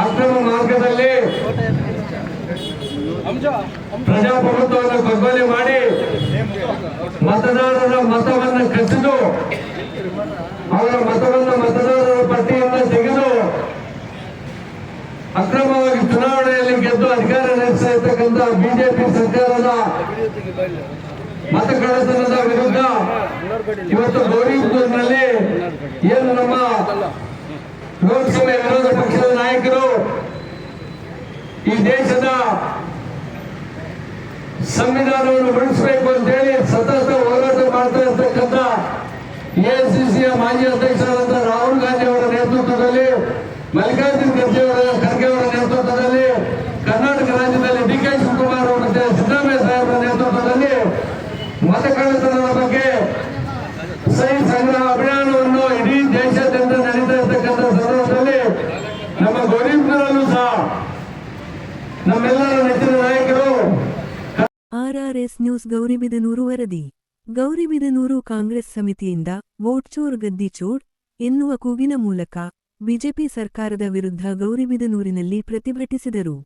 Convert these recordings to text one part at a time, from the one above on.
ಅಕ್ರಮ ಮಾರ್ಗದಲ್ಲಿ ಪ್ರಜಾಪ್ರಭುತ್ವವನ್ನು ಕಗ್ಗೊಲೆ ಮಾಡಿ ಮತದಾರರ ಮತವನ್ನು ಕಸಿದು ಅವರ ಮತವನ್ನು ಮತದಾರರ ಪಟ್ಟಿಯಿಂದ ತೆಗೆದು ಅಕ್ರಮವಾಗಿ ಚುನಾವಣೆಯಲ್ಲಿ ಗೆದ್ದು ಅಧಿಕಾರ ನಡೆಸ್ತಾ ಬಿಜೆಪಿ ಸರ್ಕಾರದ ಮತ ಕಳ್ಳತನದ ವಿರುದ್ಧ ಇವತ್ತು ಗೌರಿಪುರ್ನಲ್ಲಿ ಏನು ನಮ್ಮ ಲೋಕಸಭೆ ವಿರೋಧ ಪಕ್ಷದ ನಾಯಕರು ಈ ದೇಶದ ಸಂವಿಧಾನವನ್ನು ಉಳಿಸಬೇಕು ಅಂತೇಳಿ ಸತತ ಹೋರಾಟ ಮಾಡ್ತಾ ಇರ್ತಕ್ಕಂಥ ಎಐಸಿಸಿಯ ಮಾಜಿ ಅಧ್ಯಕ್ಷರಾದ ರಾಹುಲ್ ಗಾಂಧಿ ಅವರ ನೇತೃತ್ವದಲ್ಲಿ, ಮಲ್ಲಿಕಾರ್ಜುನ್ ಖರ್ಗೆ ಅವರ ಖರ್ಗೆ ಅವರ ನೇತೃತ್ವದಲ್ಲಿ, ಕರ್ನಾಟಕ ರಾಜ್ಯದಲ್ಲಿ ಡಿ ಕೆ ಶಿವಕುಮಾರ್ ಅವರ ಸಿದ್ದರಾಮಯ್ಯ ಸಾಹೇಬರ ನೇತೃತ್ವದಲ್ಲಿ ಮತ ನಮ್ಮ ಗೌರಿಪುರಲ್ಲೂ ಸಹ ನಮ್ಮೆಲ್ಲರ ನೆಚ್ಚಿನ ನಾಯಕರು ಆರ್ಆರ್ಎಸ್ ನ್ಯೂಸ್ ಗೌರಿಬಿದನೂರು ವರದಿ. ಗೌರಿಬಿದನೂರು ಕಾಂಗ್ರೆಸ್ ಸಮಿತಿಯಿಂದ ವೋಟ್ ಚೋರ್ ಗದ್ದಿ ಚೋರ್ ಎನ್ನುವ ಕೂಗಿನ ಮೂಲಕ ಬಿಜೆಪಿ ಸರ್ಕಾರದ ವಿರುದ್ಧ ಗೌರಿಬಿದನೂರಿನಲ್ಲಿ ಪ್ರತಿಭಟಿಸಿದರು.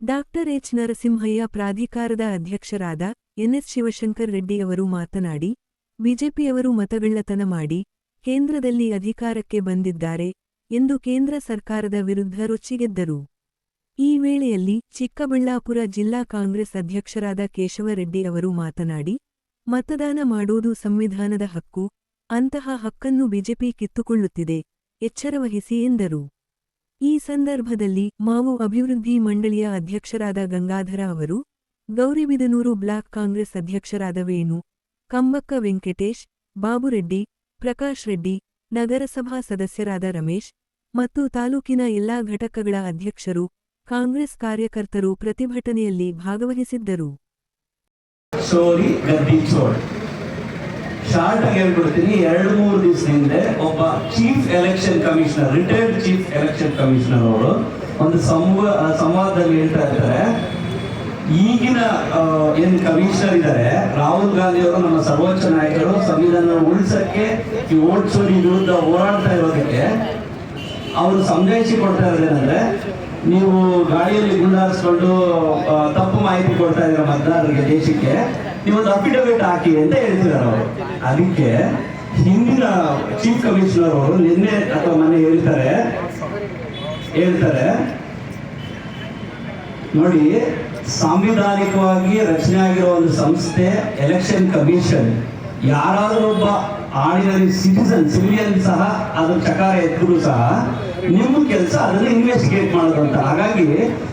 ಡಾಕ್ಟರ್ ಎಚ್ ನರಸಿಂಹಯ್ಯ ಪ್ರಾಧಿಕಾರದ ಅಧ್ಯಕ್ಷರಾದ ಎನ್ಎಸ್ ಶಿವಶಂಕರ್ ರೆಡ್ಡಿ ಅವರು ಮಾತನಾಡಿ, ಬಿಜೆಪಿಯವರು ಮತಗಳ್ಳತನ ಮಾಡಿ ಕೇಂದ್ರದಲ್ಲಿ ಅಧಿಕಾರಕ್ಕೆ ಬಂದಿದ್ದಾರೆ ಎಂದು ಕೇಂದ್ರ ಸರ್ಕಾರದ ವಿರುದ್ಧ ರೊಚ್ಚಿಗೆದ್ದರು. ಈ ವೇಳೆಯಲ್ಲಿ ಚಿಕ್ಕಬಳ್ಳಾಪುರ ಜಿಲ್ಲಾ ಕಾಂಗ್ರೆಸ್ ಅಧ್ಯಕ್ಷರಾದ ಕೇಶವರೆಡ್ಡಿ ಅವರು ಮಾತನಾಡಿ, ಮತದಾನ ಮಾಡುವುದು ಸಂವಿಧಾನದ ಹಕ್ಕು, ಅಂತಹ ಹಕ್ಕನ್ನು ಬಿಜೆಪಿ ಕಿತ್ತುಕೊಳ್ಳುತ್ತಿದೆ ಎಚ್ಚರವಹಿಸಿ ಎಂದರು. ಈ ಸಂದರ್ಭದಲ್ಲಿ ಮಾವು ಅಭಿವೃದ್ಧಿ ಮಂಡಳಿಯ ಅಧ್ಯಕ್ಷರಾದ ಗಂಗಾಧರ ಅವರು, ಗೌರಿಬಿದನೂರು ಬ್ಲಾಕ್ ಕಾಂಗ್ರೆಸ್ ಅಧ್ಯಕ್ಷರಾದ ವೇಣು, ಕಂಬಕ್ಕ ವೆಂಕಟೇಶ್, ಬಾಬುರೆಡ್ಡಿ, ಪ್ರಕಾಶ್ ರೆಡ್ಡಿ, ನಗರಸಭಾ ಸದಸ್ಯರಾದ ರಮೇಶ್ ಮತ್ತು ತಾಲೂಕಿನ ಎಲ್ಲಾ ಘಟಕಗಳ ಅಧ್ಯಕ್ಷರು, ಕಾಂಗ್ರೆಸ್ ಕಾರ್ಯಕರ್ತರು ಪ್ರತಿಭಟನೆಯಲ್ಲಿ ಭಾಗವಹಿಸಿದ್ದರು. ಶಾರ್ಟ್ ಆಗಿ ಹೇಳ್ಬಿಡ್ತೀನಿ ಎರಡು ಮೂರು ದಿವಸ ಹಿಂದೆ ಒಬ್ಬ chief election commissioner retired chief election commissioner ಅವರು ಒಂದು ಸಂವ ಸಂವಾದದಲ್ಲಿ ಹೇಳ್ತಾ ಇರ್ತಾರೆ. ಈಗಿನ ಏನ್ ಕಮಿಷನರ್ ಇದ್ದಾರೆ ರಾಹುಲ್ ಗಾಂಧಿ ಅವರು ನಮ್ಮ ಸರ್ವೋಚ್ಚ ನಾಯಕರು, ಸಂವಿಧಾನ ಉಳಿಸಕ್ಕೆ ಈ ವಿರುದ್ಧ ಹೋರಾಡ್ತಾ ಇರೋದಕ್ಕೆ ಅವರು ಸಂದೇಶ ಕೊಡ್ತಾ ಇರೋದೇನಂದ್ರೆ ನೀವು ಗಾಡಿಯಲ್ಲಿ ಗುಂಡಾರಿಸ್ಕೊಂಡು ತಪ್ಪು ಮಾಹಿತಿ ಕೊಡ್ತಾ ಇದ್ದೀರ ಮತದಾರರಿಗೆ ದೇಶಕ್ಕೆ, ನೀವೊಂದು ಅಫಿಡವಿಟ್ ಹಾಕಿ ಅಂತ ಹೇಳ್ತಿದ್ದಾರೆ ಅವರು. ಅದಕ್ಕೆ ಹಿಂದಿನ ಚೀಫ್ ಕಮಿಷನರ್ ಅವರು ನಿನ್ನೆ ಅಥವಾ ಮೊನ್ನೆ ಹೇಳ್ತಾರೆ ಹೇಳ್ತಾರೆ, ನೋಡಿ, ಸಾಂವಿಧಾನಿಕವಾಗಿ ರಚನೆ ಆಗಿರೋ ಒಂದು ಸಂಸ್ಥೆ ಎಲೆಕ್ಷನ್ ಕಮಿಷನ್ ಯಾರಾದರೂ ಒಬ್ಬ ಆರ್ಡಿನರಿ ಸಿಟಿಸನ್ ಸಿವಿಲಿಯನ್ ಸಹ, ಅದರ ಚಕಾರ ಎದ್ರು ಸಹ ನಿಮ್ಮ ಕೆಲಸ ಅದನ್ನ ಇನ್ವೆಸ್ಟಿಗೇಟ್ ಮಾಡೋದಂತ ಹಾಗಾಗಿ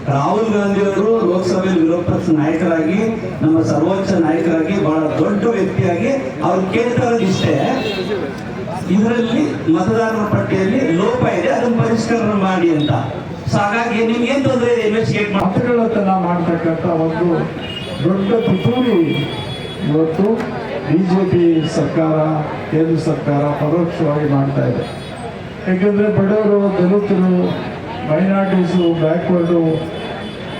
ರಾಹುಲ್ ಗಾಂಧಿ ಅವರು ಲೋಕಸಭೆಯಲ್ಲಿ ವಿರೋಧ ಪಕ್ಷ ನಾಯಕರಾಗಿ, ನಮ್ಮ ಸರ್ವೋಚ್ಚ ನಾಯಕರಾಗಿ ಬಹಳ ದೊಡ್ಡ ವ್ಯಕ್ತಿಯಾಗಿ ಅವ್ರು ಕೇಳ್ತಾ ಇಷ್ಟೇ. ಇದರಲ್ಲಿ ಮತದಾರರ ಪಟ್ಟಿಯಲ್ಲಿ ಲೋಪ ಇದೆ, ಅದನ್ನು ಪರಿಷ್ಕರಣೆ ಮಾಡಿ ಅಂತ. ಹಾಗಾಗಿ ನಿಮ್ಗೆ ಏನ್ ತೊಂದರೆ ಇದೆ ಇನ್ವೆಸ್ಟಿಗೇಟ್ ಮಾಡಿ ಮತಗಳತನ ಮಾಡ್ತಕ್ಕಂಥ ಒಂದು ದೊಡ್ಡ ಪಿತೂರಿ ಇವತ್ತು ಬಿಜೆಪಿ ಸರ್ಕಾರ, ಕೇಂದ್ರ ಸರ್ಕಾರ ಪರೋಕ್ಷವಾಗಿ ಮಾಡ್ತಾ ಇದೆ. ಯಾಕಂದರೆ ಬಡವರು, ದಲಿತರು ಮೈನಾರಿಟೀಸು ಬ್ಯಾಕ್ವರ್ಡು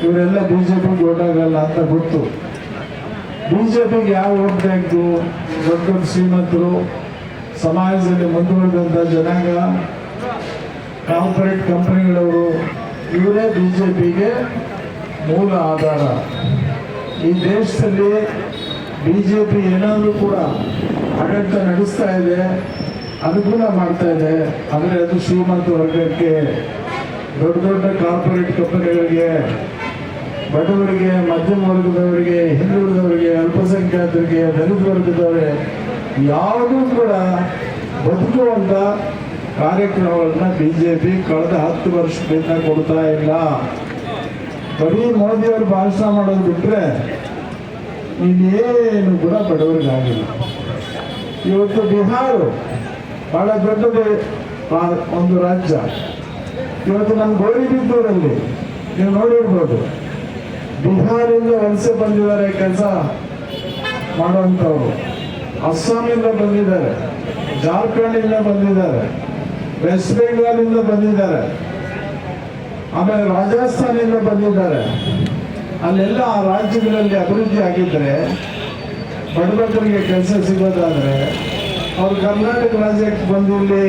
ಇವರೆಲ್ಲ ಬಿ ಜೆ ಪಿಗೆ ಓಟ್ ಅಂತ ಗೊತ್ತು. ಬಿ ಜೆ ಪಿಗೆ ಯಾವ ವೋಟ್ ಬ್ಯಾಂಕು ದೊಡ್ಡ ದೊಡ್ಡ ಶ್ರೀಮಂತರು, ಸಮಾಜದಲ್ಲಿ ಮುಂದುವರೆದಂಥ ಜನಾಂಗ ಕಾರ್ಪೊರೇಟ್ ಕಂಪನಿಗಳವರು ಇವರೇ ಬಿ ಜೆ ಪಿಗೆ ಮೂಲ ಆಧಾರ. ಈ ದೇಶದಲ್ಲಿ ಬಿ ಜೆ ಪಿ ಏನಾದರೂ ಕೂಡ ಆಡಳಿತ ನಡೆಸ್ತಾ ಇದೆ ಅನುಕೂಲ ಮಾಡ್ತಾ ಇದೆ. ಆದರೆ ಅದು ಶ್ರೀಮಂತ ವರ್ಗಕ್ಕೆ ದೊಡ್ಡ ದೊಡ್ಡ ಕಾರ್ಪೊರೇಟ್ ಕಂಪನಿಗಳಿಗೆ, ಬಡವರಿಗೆ, ಮಧ್ಯಮ ವರ್ಗದವರಿಗೆ, ಹಿಂದುಳಿದವರಿಗೆ, ಅಲ್ಪಸಂಖ್ಯಾತರಿಗೆ, ದಲಿತ ವರ್ಗದವರಿಗೆ ಯಾವುದೂ ಕೂಡ ಬದುಕುವಂಥ ಕಾರ್ಯಕ್ರಮಗಳನ್ನ ಬಿ ಜೆ ಪಿ ಕಳೆದ ಹತ್ತು ವರ್ಷದಿಂದ ಕೊಡ್ತಾ ಇಲ್ಲ. ಬರೀ ಮೋದಿಯವರು ಭಾಷಣ ಮಾಡೋದು ಬಿಟ್ಟರೆ ಇನ್ನೇನು ಕೂಡ ಬಡವರಿಗಾಗಿಲ್ಲ. ಇವತ್ತು ಬಿಹಾರ ಬಹಳ ದೊಡ್ಡದೆ ಒಂದು ರಾಜ್ಯ. ಇವತ್ತು ನಮ್ಮ ಗೌರಿಬಿದ್ದೂರಲ್ಲಿ ನೀವು ನೋಡಿರ್ಬೋದು. ಬಿಹಾರಿಂದ ವಲಸೆ ಬಂದಿದ್ದಾರೆ ಕೆಲಸ ಮಾಡುವಂಥವ್ರು. ಅಸ್ಸಾಮಿಂದ ಬಂದಿದ್ದಾರೆ, ಜಾರ್ಖಂಡಿಂದ ಬಂದಿದ್ದಾರೆ, ವೆಸ್ಟ್ ಬೆಂಗಾಲಿಂದ ಬಂದಿದ್ದಾರೆ. ಆಮೇಲೆ ರಾಜಸ್ಥಾನಿಂದ ಬಂದಿದ್ದಾರೆ. ಅಲ್ಲೆಲ್ಲ ಆ ರಾಜ್ಯಗಳಲ್ಲಿ ಅಭಿವೃದ್ಧಿ ಆಗಿದ್ದರೆ ಬಡಬಗ್ಗರಿಗೆ ಕೆಲಸ ಸಿಗೋದಾದರೆ ಅವ್ರು ಕರ್ನಾಟಕ ರಾಜ್ಯಕ್ಕೆ ಬಂದು ಇಲ್ಲಿ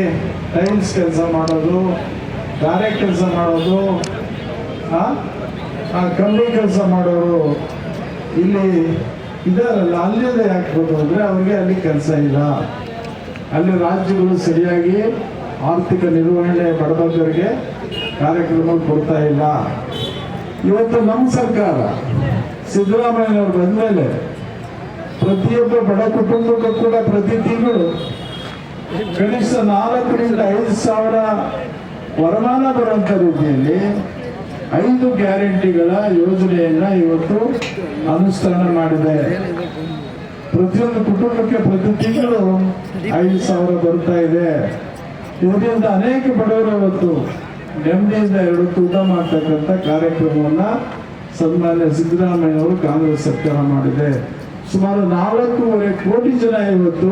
ಟೈಮ್ಸ್ ಕೆಲಸ ಮಾಡೋದು ಗಾರೆ ಕೆಲಸ ಮಾಡೋದು, ಆ ಕಂಬಿ ಕೆಲಸ ಮಾಡೋರು ಇಲ್ಲಿ ಇದಾರಲ್ಲ ಅಲ್ಲಿಂದ ಯಾಕೆ ಬಂದು ಅಂದರೆ ಅವ್ರಿಗೆ ಅಲ್ಲಿ ಕೆಲಸ ಇಲ್ಲ. ಅಲ್ಲಿ ರಾಜ್ಯಗಳು ಸರಿಯಾಗಿ ಆರ್ಥಿಕ ನಿರ್ವಹಣೆ ಬಡಬಗ್ಗರಿಗೆ ಕಾರ್ಯಕ್ರಮ ಕೊಡ್ತಾ ಇಲ್ಲ. ಇವತ್ತು ನಮ್ಮ ಸರ್ಕಾರ ಸಿದ್ದರಾಮಯ್ಯನವರು ಬಂದಮೇಲೆ ಪ್ರತಿಯೊಬ್ಬ ಬಡ ಕುಟುಂಬಕ್ಕೂ ಕೂಡ ಪ್ರತಿ ತಿಂಗಳು ಕನಿಷ್ಠ ನಾಲ್ಕರಿಂದ ಐದು ಸಾವಿರ ವರಮಾನ ಬರುವಂತ ರೀತಿಯಲ್ಲಿ ಐದು ಗ್ಯಾರಂಟಿಗಳ ಯೋಜನೆಯನ್ನ ಇವತ್ತು ಅನುಷ್ಠಾನ ಮಾಡಿದೆ. ಪ್ರತಿಯೊಂದು ಕುಟುಂಬಕ್ಕೆ ಪ್ರತಿ ತಿಂಗಳು ಐದು ಸಾವಿರ ಬರ್ತಾ ಇದೆ. ಇದರಿಂದ ಅನೇಕ ಬಡವರು ಇವತ್ತು ನೆಮ್ಮದಿಯಿಂದ ಎರಡು ಊಟ ಮಾಡ್ತಕ್ಕಂಥ ಕಾರ್ಯಕ್ರಮವನ್ನ ಸನ್ಮಾನ್ಯ ಸಿದ್ದರಾಮಯ್ಯವರು ಕಾಂಗ್ರೆಸ್ ಸರ್ಕಾರ ಮಾಡಿದೆ. ಸುಮಾರು ನಾಲ್ಕೂವರೆ ಕೋಟಿ ಜನ ಇವತ್ತು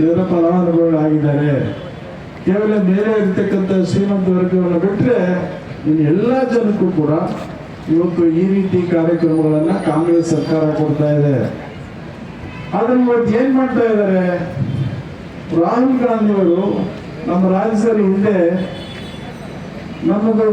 ಇದರ ಫಲಾನುಭವಿಗಳಾಗಿದ್ದಾರೆ. ಕೇವಲ ಮೇಲೆ ಇರತಕ್ಕಂಥ ಶ್ರೀಮಂತ ವರ್ಗವನ್ನು ಬಿಟ್ಟರೆ ಇನ್ನು ಎಲ್ಲ ಜನಕ್ಕೂ ಕೂಡ ಇವತ್ತು ಈ ರೀತಿ ಕಾರ್ಯಕ್ರಮಗಳನ್ನು ಕಾಂಗ್ರೆಸ್ ಸರ್ಕಾರ ಕೊಡ್ತಾ ಇದೆ. ಆದ್ರೆ ಇವತ್ತು ಏನ್ ಮಾಡ್ತಾ ಇದ್ದಾರೆ? ರಾಹುಲ್ ಗಾಂಧಿಯವರು ನಮ್ಮ ರಾಜ್ಯದಲ್ಲಿ ಹಿಂದೆ ನಮ್ಮದು